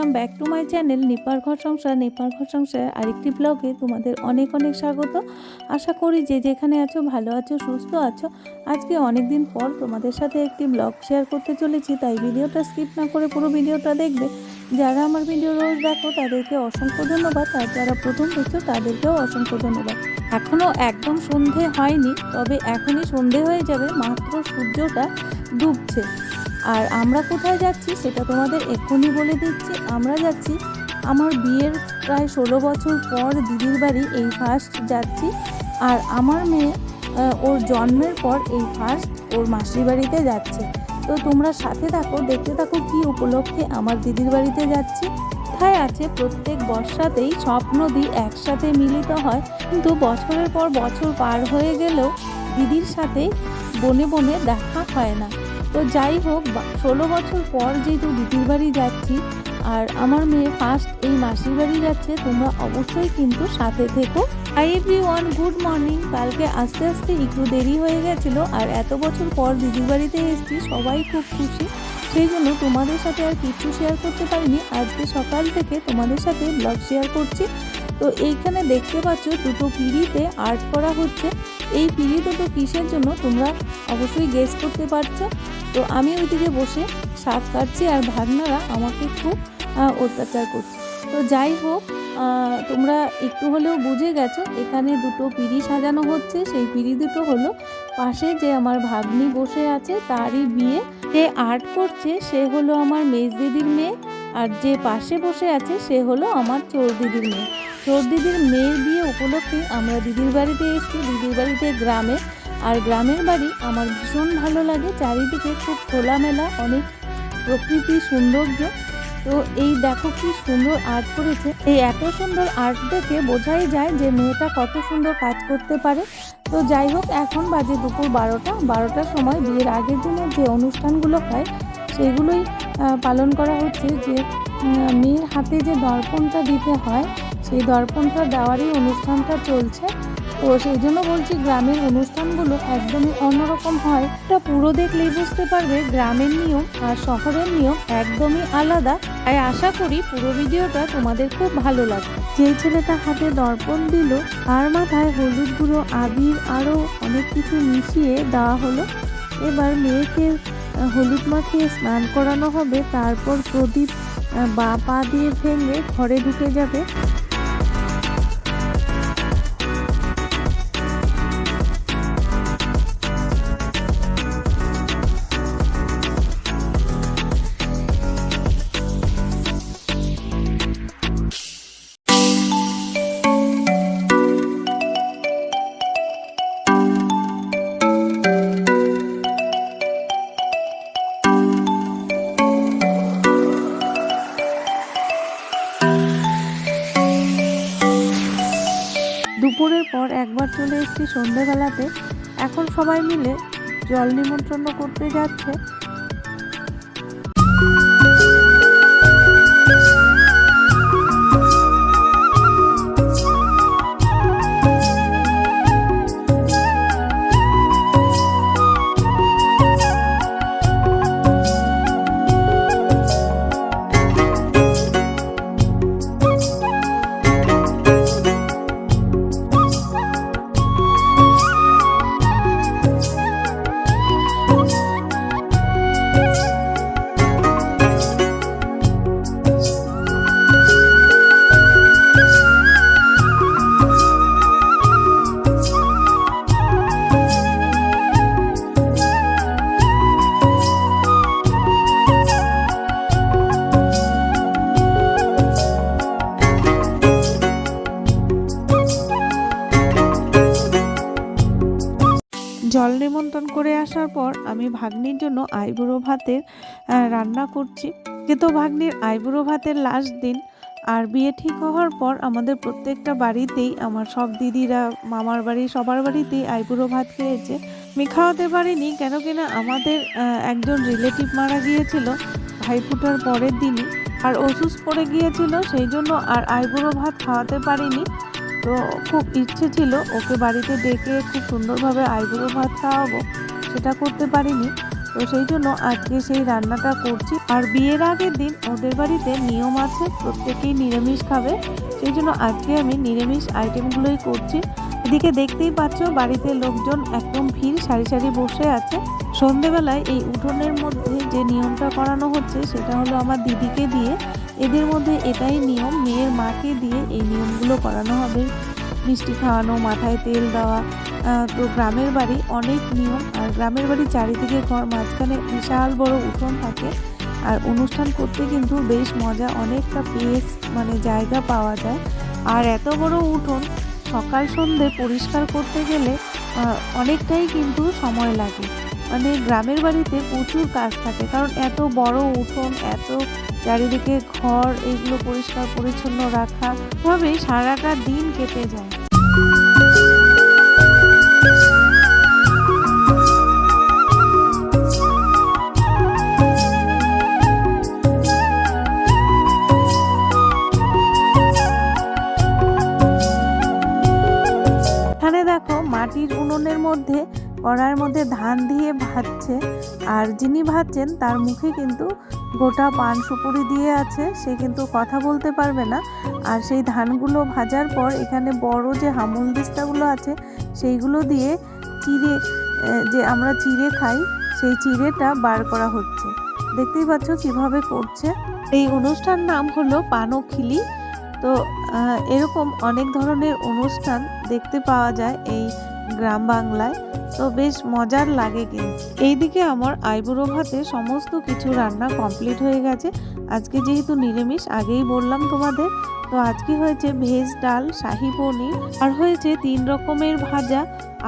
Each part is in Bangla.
Welcome back to my channel নেপার ঘর সংসার নেপার ঘর সংসার আরেকটি ব্লগে তোমাদের অনেক অনেক স্বাগত। আশা করি যে যেখানে আছো, ভালো আছো, সুস্থ আছো। আজকে অনেক দিন পর তোমাদের সাথে একটি ব্লগ শেয়ার করতে চলেছি, তাই ভিডিওটা স্কিপ না করে পুরো ভিডিওটা দেখবে। যারা আমার ভিডিও রোজ দেখো, তাদেরকে অসংখ্য ধন্যবাদ। আর যারা প্রথম দেখছ, তাদেরকেও অসংখ্য ধন্যবাদ। এখনও একদম সন্ধে হয়নি, তবে এখনই সন্ধে হয়ে যাবে, মাত্র সূর্যটা ডুবছে। আর আমরা কোথায় যাচ্ছি সেটা তোমাদের এক্ষুনি বলে দিচ্ছি। আমরা যাচ্ছি, আমার বিয়ের প্রায় ষোলো বছর পর দিদির বাড়ি এই ফার্স্ট যাচ্ছি। আর আমার মেয়ে ওর জন্মের পর এই ফার্স্ট ওর মাসির বাড়িতে যাচ্ছে। তো তোমরা সাথে থাকো, দেখতে থাকো কি উপলক্ষে আমার দিদির বাড়িতে যাচ্ছি। কোথায় আছে? প্রত্যেক বর্ষাতেই সব নদী একসাথে মিলিত হয়। কিন্তু বছরের পর বছর পার হয়ে গেলেও দিদির সাথে বনে বনে দেখা হয় না। তো যাই হোক ষোলো বছর পর যেহেতু দিদির বাড়ি যাচ্ছি, আর আমার মেয়ে ফার্স্ট এই মাসির বাড়ি যাচ্ছে, তোমরা অবশ্যই কিন্তু সাথে থেকো। Hi everyone good morning কালকে আস্তে আস্তে একটু দেরি হয়ে গেছিল, আর এত বছর পর দিদির বাড়িতে এসেছি, সবাই খুব খুশি। সেই জন্য তোমাদের সাথে আর কিছু শেয়ার করতে পারিনি। আজকে সকাল থেকে তোমাদের সাথে ব্লগ শেয়ার করছি। তো এইখানে দেখতে পাচ্ছ দুটো পিঁড়িতে আর্ট করা হচ্ছে। এই পিঁড়ি দুটো কিসের জন্য তোমরা অবশ্যই গেস করতে পারছ। তো আমি ওইদিকে বসে শাক কাটছি আর ভাগনারা আমাকে খুব অত্যাচার করছে। তো যাই হোক তোমরা একটু হলেও বুঝে গেছো, এখানে দুটো পিঁড়ি সাজানো হচ্ছে। সেই পিঁড়ি দুটো হলো পাশে যে আমার ভাগ্নি বসে আছে, তারই বিয়ে। যে আর্ট করছে, সে হলো আমার মেজ দিদির মেয়ে। আর যে পাশে বসে আছে, সে হলো আমার চোর দিদির মেয়ে। চোর দিদির মেয়ের বিয়ে উপলক্ষে আমরা দিদির বাড়িতে এসেছি। দিদির বাড়িতে গ্রামে। আর গ্রামের বাড়ি আমার ভীষণ ভালো লাগে। চারিদিকে খুব খোলামেলা, অনেক প্রকৃতি সৌন্দর্য। তো এই দেখো কি সুন্দর আর্ট করেছে। এই এত সুন্দর আর্ট দেখে বোঝাই যায় যে মেয়েটা কত সুন্দর কাজ করতে পারে। তো যাই হোক, এখন বাজে দুপুর বারোটা। বারোটার সময় বিয়ের আগের দিনের যে অনুষ্ঠানগুলো হয়, সেগুলোই পালন করা হচ্ছে যে মেয়ের হাতে যে দর্পণটা দিতে হয় সেই দর্পণটা দেওয়ারই অনুষ্ঠানটা চলছে। তো সেই জন্য বলছি গ্রামের অনুষ্ঠানগুলো একদমই অন্যরকম হয়। এটা পুরো দেখলেই বুঝতে পারবে, গ্রামের নিয়ম আর শহরের নিয়ম একদমই আলাদা। তাই আশা করি পুরো ভিডিওটা তোমাদের খুব ভালো লাগবে। যেই ছেলেটা হাতে দর্পণ দিল, তার মাথায় হলুদ গুঁড়ো আবির আরও অনেক কিছু মিশিয়ে দেওয়া হলো। এবার মেয়েকে হলুদ মাখিয়ে স্নান করানো হবে। তারপর প্রদীপ বা পা দিয়ে ভেঙে ঘরে ঢুকে যাবে। সন্ধেবেলাতে এখন সবাই মিলে জল নিমন্ত্রণ করতে যাচ্ছে। ভাগ্নির জন্য আইবুড়ো ভাতের রান্না করছি। কিন্তু ভাগ্নির আইবুড়ো ভাতের লাস্ট দিন আর বিয়ে ঠিক হওয়ার পর আমাদের প্রত্যেকটা বাড়িতেই, আমার সব দিদিরা, মামার বাড়ি, সবার বাড়িতেই আইবুড়ো ভাত খেয়েছে। আমি খাওয়াতে পারিনি কেন কিনা আমাদের একজন রিলেটিভ মারা গিয়েছিল ভাইফোঁটার পরের দিনই আর অসুস্থ পড়ে গিয়েছিল, সেই জন্য আর আইবুড়ো ভাত খাওয়াতে পারিনি। তো খুব ইচ্ছে ছিল ওকে বাড়িতে ডেকে খুব সুন্দরভাবে আইবুড়ো ভাত খাওয়াবো। সেটা করতে পারিনি। তো সেই জন্য আজকে সেই রান্নাটা করছি। আর বিয়ের আগের দিন ওদের বাড়িতে নিয়ম আছে, প্রত্যেকেই নিরামিষ খাবে। সেই জন্য আজকে আমি নিরামিষ আইটেমগুলোই করছি। এদিকে দেখতেই পাচ্ছ, বাড়িতে লোকজন একদম ভিড়, সারি সারি বসে আছে। সন্ধেবেলায় এই উঠোনের মধ্যে যে নিয়মটা করানো হচ্ছে, সেটা হলো আমার দিদিকে দিয়ে। এদের মধ্যে এটাই নিয়ম, মেয়ের মাকে দিয়ে এই নিয়মগুলো করানো হবে। মিষ্টি খাওয়ানো, মাথায় তেল দেওয়া তো গ্রামের বাড়ি অনেক নিয়ম, আর গ্রামের বাড়ি চারিদিকে ঘর মাঝখানে বিশাল বড় উঠোন থাকে। আর অনুষ্ঠান করতে কিন্তু বেশ মজা, অনেকটা পেস মানে জায়গা পাওয়া যায়। আর এত বড় উঠোন সকাল সন্ধে পরিষ্কার করতে গেলে অনেকটাই কিন্তু সময় লাগে। মানে গ্রামের বাড়িতে প্রচুর কাজ থাকে, কারণ এত বড় উঠোন, এত চারিদিকে ঘর, এগুলো পরিষ্কার পরিচ্ছন্ন রাখা, ভাবে সারাটা দিন কেটে যায়। মধ্যে কড়ার মধ্যে ধান দিয়ে ভাজছে। আর যিনি ভাজছেন, তার মুখে কিন্তু গোটা পান সুপুরি দিয়ে আছে। সে কিন্তু কথা বলতে পারবে না। আর সেই ধানগুলো ভাজার পর এখানে বড় যে হামুল দিস্তাগুলো আছে, সেইগুলো দিয়ে চিড়ে যে আমরা চিড়ে খাই, সেই চিড়েটা বার করা হচ্ছে। দেখতেই পাচ্ছ কীভাবে করছে। এই অনুষ্ঠান নাম হলো পানখিলি। তো এরকম অনেক ধরনের অনুষ্ঠান দেখতে পাওয়া যায় এই গ্রাম বাংলায়, তো বেশ মজার লাগে কিন্তু। এইদিকে আমার আইবুড়ো ভাতে সমস্ত কিছু রান্না কমপ্লিট হয়ে গেছে। আজকে যেহেতু নিরামিষ, আগেই বললাম তোমাদের, তো আজকে হয়েছে ভেজ ডাল, শাহি পনির, আর হয়েছে তিন রকমের ভাজা,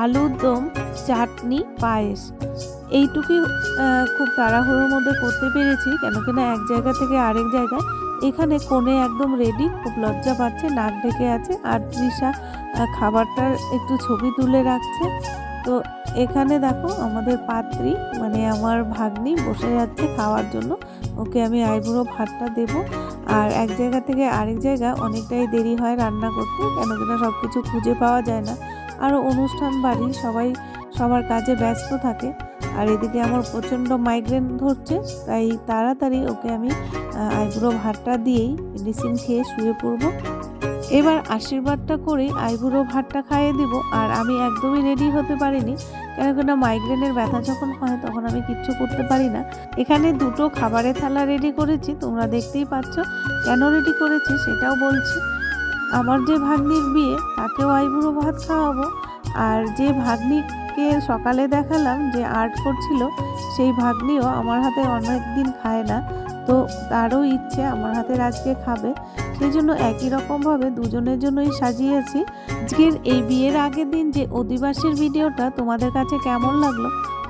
আলুর দম, চাটনি, পায়েস। এইটুকুই খুব তাড়াহুড়োর মধ্যে করতে পেরেছি কেন কিনা এক জায়গা থেকে আরেক জায়গায় এখানে কোণে একদম রেডি খুব লজ্জা পাচ্ছে, নাক ডেকে আছে। আর তৃষা খাবারটার একটু ছবি তুলে রাখছে। তো এখানে দেখো আমাদের পাত্রী মানে আমার ভাগ্নি বসে যাচ্ছে খাওয়ার জন্য। ওকে আমি আইবুড়ো ভাতটা দেব। আর এক জায়গা থেকে আরেক জায়গা অনেকটাই দেরি হয় রান্না করতে, কেন কিনা সব কিছু খুঁজে পাওয়া যায় না। আর অনুষ্ঠান বাড়ি, সবাই সবার কাজে ব্যস্ত থাকে। আর এদিকে আমার প্রচণ্ড মাইগ্রেন ধরছে তাই তাড়াতাড়ি ওকে আমি আহ, আইবুড়ো ভাতটা দিয়েই মেডিসিন খেয়ে শুয়ে পড়ব। এবার আশীর্বাদটা করে আইবুড়ো ভাতটা খাইয়ে দিব আর আমি একদমই রেডি হতে পারিনি কেন কেন মাইগ্রেনের ব্যথা যখন হয় তখন আমি কিচ্ছু করতে পারি না। এখানে দুটো খাবারের থালা রেডি করেছি তোমরা দেখতেই পাচ্ছ কেন রেডি করেছি সেটাও বলছি। আমার যে ভাগ্নির বিয়ে তাকেও আইবুড়ো ভাত খাওয়াবো আর যে ভাগ্নিকে সকালে দেখালাম যে আর্ট করছিল, সেই ভাগ্নিও আমার হাতে অনেক দিন খায় না। তো তারও ইচ্ছে আমার হাতের আজকে খাবে। সেই জন্য একই রকমভাবে দুজনের জন্যই সাজিয়েছি। আজকের এই বিয়ের আগের দিন যে অধিবাসীর ভিডিওটা তোমাদের কাছে কেমন লাগল,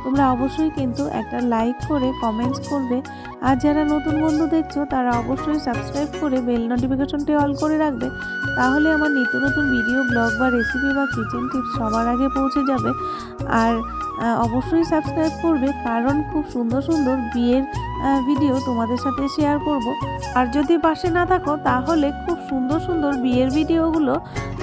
তোমরা অবশ্যই কিন্তু একটা লাইক করে কমেন্টস করবে। আর যারা নতুন বন্ধু দেখছ, তারা অবশ্যই সাবস্ক্রাইব করে বেল নোটিফিকেশনটি অল করে রাখবে। তাহলে আমার নিত্য নতুন ভিডিও ব্লগ বা রেসিপি বা কিচেন টিপস সবার আগে পৌঁছে যাবে। আর অবশ্যই সাবস্ক্রাইব করবে কারণ খুব সুন্দর সুন্দর বিয়ের ভিডিও তোমাদের সাথে শেয়ার করব। আর যদি পাশে না থাকো, তাহলে খুব সুন্দর সুন্দর বিয়ের ভিডিওগুলো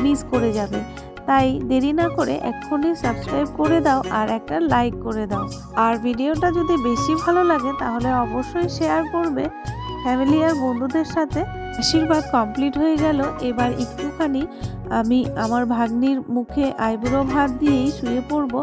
মিস করে যাবে। তাই দেরি না করে এক্ষুনি সাবস্ক্রাইব করে দাও আর একটা লাইক করে দাও। আর ভিডিওটা যদি বেশি ভালো লাগে, তাহলে অবশ্যই শেয়ার করবে। ফ্যামিলি আর বন্ধুদের সাথে আশীর্বাদ কমপ্লিট হয়ে গেল। এবার একটুখানি আমি আমার ভাগ্নির মুখে আইবুড়ো ভাত দিয়েই শুয়ে পড়ব।